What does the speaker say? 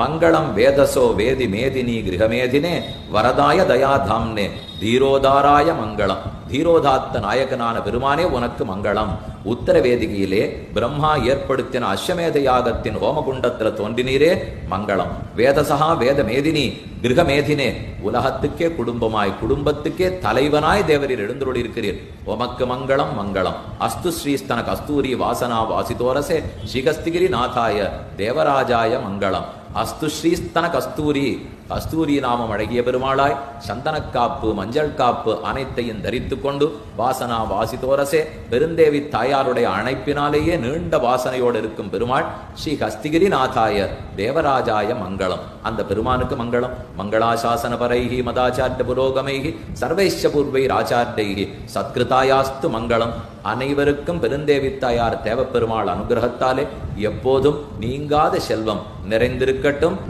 மங்களம் வேதசோ வேதி மேதினி கிரகமேதினே வரதாய தயாதாம்னே தீரோதாராய மங்களம். தீரோதாத்த நாயகனான பெருமானே உனக்கு மங்களம். உத்தர வேதிகையிலே பிரம்மா ஏற்படுத்தின அஸ்வமேத யாகத்தின் ஹோமகுண்டத்தில் தோன்றினீரே மங்களம். வேதசகா வேத மேதினி கிரகமேதினே உலகத்துக்கே குடும்பமாய் குடும்பத்துக்கே தலைவனாய் தேவரீர் எழுந்தருளி இருக்கிறீர். உமக்கு மங்களம் மங்களம். அஸ்து ஸ்ரீஸ்தன கஸ்தூரி வாசனா வாசிதோரசே ஸ்ரீகஸ்திகிரி நாதாய தேவராஜாய மங்களம். அஸ்து ஸ்ரீஸ்தன கஸ்தூரி. கஸ்தூரி நாமம் அழகிய பெருமாளாய் சந்தனக்காப்பு மஞ்சள் காப்பு அனைத்தையும் தரித்து கொண்டு வாசனா வாசிதோரசே. பெருந்தேவி தாயாருடைய அணைப்பினாலேயே நீண்ட வாசனையோடு இருக்கும் பெருமாள் ஸ்ரீ ஹஸ்திகிரி நாதாய தேவராஜாய மங்களம். அந்த பெருமானுக்கு மங்களம். மங்களாசாசன பரைகி மதாச்சாரிய புரோகமைகி சர்வைஷ பூர்வை ராச்சார்டைகி சத்கிருதாயாஸ்து மங்களம். அனைவருக்கும் பெருந்தேவித்தாயார் தேவப்பெருமாள் அனுகிரகத்தாலே எப்போதும் நீங்காத செல்வம் நிறைந்திருக்கட்டும்.